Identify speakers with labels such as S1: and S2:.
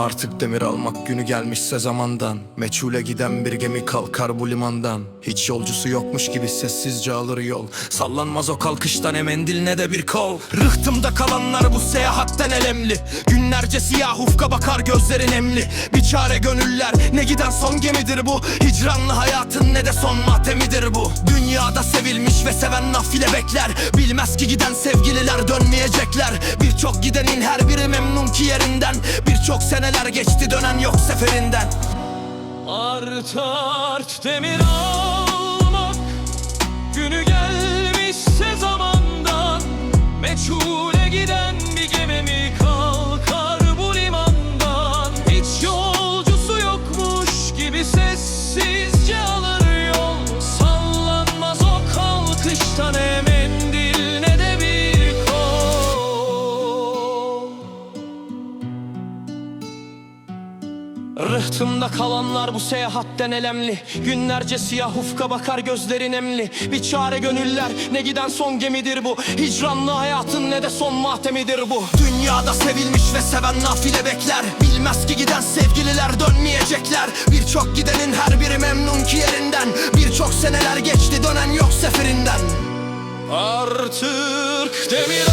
S1: Artık demir almak günü gelmişse zamandan Meçhule giden bir gemi kalkar bu limandan. Hiç yolcusu yokmuş gibi sessizce alır yol. Sallanmaz o kalkıştan ne mendil ne de bir kol. Rıhtımda kalanlar bu seyahatten elemli. Günlerce siyah ufka bakar gözlerin emli. Bir çare gönüller ne giden son gemidir bu. Hicranlı hayatın ne de son matemidir bu. Dünyada sevilmiş ve seven nafile bekler. Bilmez ki giden sevgililer dönmeyecekler. Birçok gidenin her biri memnun ki yerinden Birçok seneler geçti dönen yok seferinden.
S2: Art art demir almak Rıhtımda kalanlar bu seyahatten elemli. Günlerce siyah ufka bakar gözlerin emli. Bir çare gönüller ne giden son gemidir bu. Hicranlı hayatın ne de son mahtemidir bu.
S1: Dünyada sevilmiş ve seven nafile bekler. Bilmez ki giden sevgililer dönmeyecekler. Birçok gidenin her biri memnun ki yerinden. Birçok seneler geçti dönen yok seferinden.
S2: Artık demir